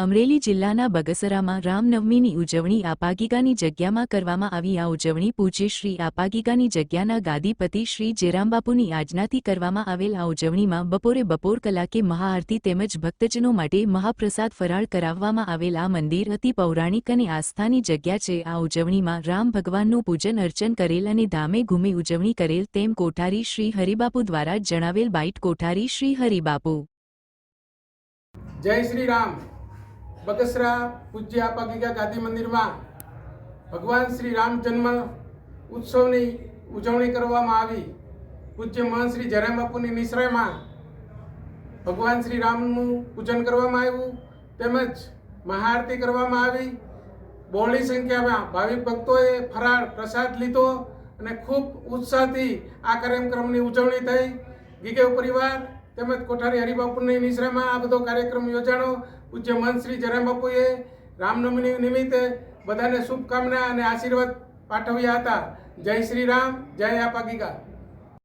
અમરેલી જિલ્લાના બગસરામાં રામનવમીની ઉજવણી આપાગીગાની જગ્યામાં કરવામાં આવી. આ ઉજવણી પૂજ્ય શ્રી આપાગીગાની જગ્યાના ગાદીપતિ શ્રી જેરામબાપુની આજ્ઞાથી કરવામાં આવેલ. આ ઉજવણીમાં બપોરે બપોર કલાકે મહાઆરતી તેમજ ભક્તજનો માટે મહાપ્રસાદ ફરાળ કરાવવામાં આવેલ. આ મંદિર અતિ પૌરાણિક અને આસ્થાની જગ્યા છે. આ ઉજવણીમાં રામ ભગવાનનું પૂજન અર્ચન કરેલ અને ધામે ઘૂમે ઉજવણી કરેલ તેમ કોઠારી શ્રી હરિબાપુ દ્વારા જણાવેલ. બાઇટ કોઠારી શ્રી હરિબાપુ. જય શ્રી રામ. બગસરા પૂજ્ય આપાગીગા ગાંધી મંદિરમાં ભગવાન શ્રી રામ જન્મ ઉત્સવની ઉજવણી કરવામાં આવી. પૂજ્ય મહંત શ્રી જરામ બાપુની નિશ્રયમાં ભગવાન શ્રી રામનું પૂજન કરવામાં આવ્યું. તેમજ મહાઆરતી કરવામાં આવી. બહોળી સંખ્યામાં ભાવિક ભક્તોએ ફરાળ પ્રસાદ લીધો અને ખૂબ ઉત્સાહથી આ કાર્યક્રમની ઉજવણી થઈ. ગીગેવ પરિવાર તેમજ કોઠારી હરિબાપુની નિશ્રયમાં આ બધો કાર્યક્રમ યોજાણો પૂજ્ય મન શ્રી જરમ બાપુએ રામનવમી નિમિત્તે બધાને શુભકામના અને આશીર્વાદ પાઠવ્યા હતા. જય શ્રી રામ, જય આપાગીગા